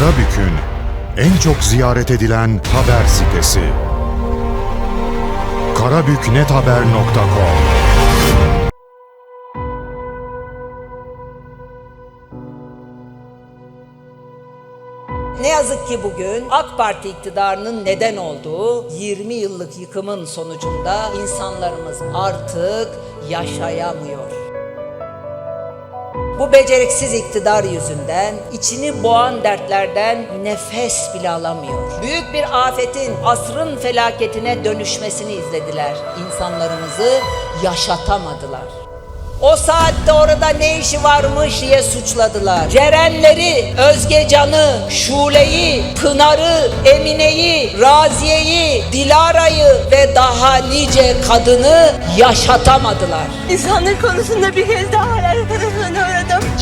Karabük'ün en çok ziyaret edilen haber sitesi. karabüknethaber.com Ne yazık ki bugün AK Parti iktidarının neden olduğu 20 yıllık yıkımın sonucunda insanlarımız artık yaşayamıyor. Bu beceriksiz iktidar yüzünden içini boğan dertlerden nefes bile alamıyor. Büyük bir afetin asrın felaketine dönüşmesini izlediler. İnsanlarımızı yaşatamadılar. O saatte orada ne işi varmış diye suçladılar. Cerenleri, Özgecan'ı, Şule'yi, Pınar'ı, Emine'yi, Raziye'yi, Dilara'yı ve daha nice kadını yaşatamadılar. İnsanlık konusunda bir kez daha uğradım.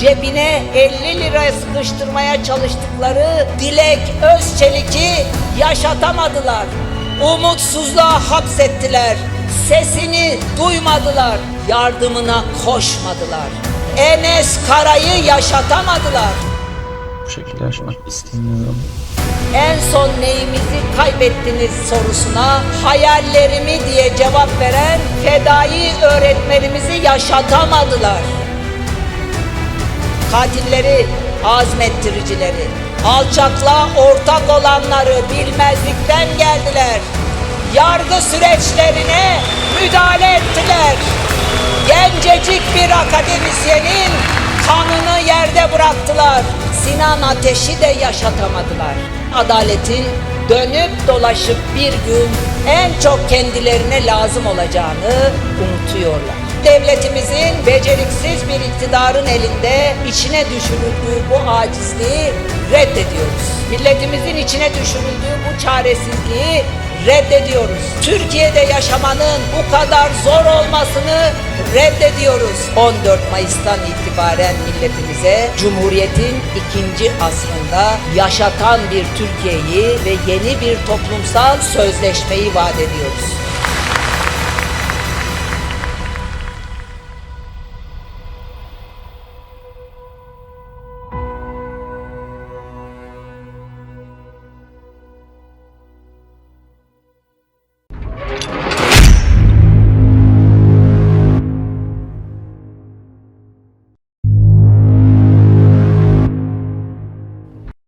Cebine 50 lira sıkıştırmaya çalıştıkları Dilek Özçelik'i yaşatamadılar. Umutsuzluğa hapsettiler. Sesini duymadılar. Yardımına koşmadılar. Enes Kara'yı yaşatamadılar. Bu şekilde yaşamak istemiyorum. En son neyimizi kaybettiniz sorusuna hayallerimi diye cevap veren fedai öğretmenimizi yaşatamadılar. Katilleri, azmettiricileri, alçaklığa ortak olanları bilmezlikten geldiler. Yargı süreçlerine müdahale ettiler. Gencecik bir akademisyenin kanını yerde bıraktılar. Sinan Ateş'i de yaşatamadılar. Adaletin dönüp dolaşıp bir gün en çok kendilerine lazım olacağını unutuyorlar. Devletimizin beceriksiz bir iktidarın elinde içine düşürüldüğü bu acizliği reddediyoruz. Milletimizin içine düşürüldüğü bu çaresizliği reddediyoruz. Türkiye'de yaşamanın bu kadar zor olmasını reddediyoruz. 14 Mayıs'tan itibaren milletimize Cumhuriyet'in ikinci asrında yaşatan bir Türkiye'yi ve yeni bir toplumsal sözleşmeyi vaat ediyoruz.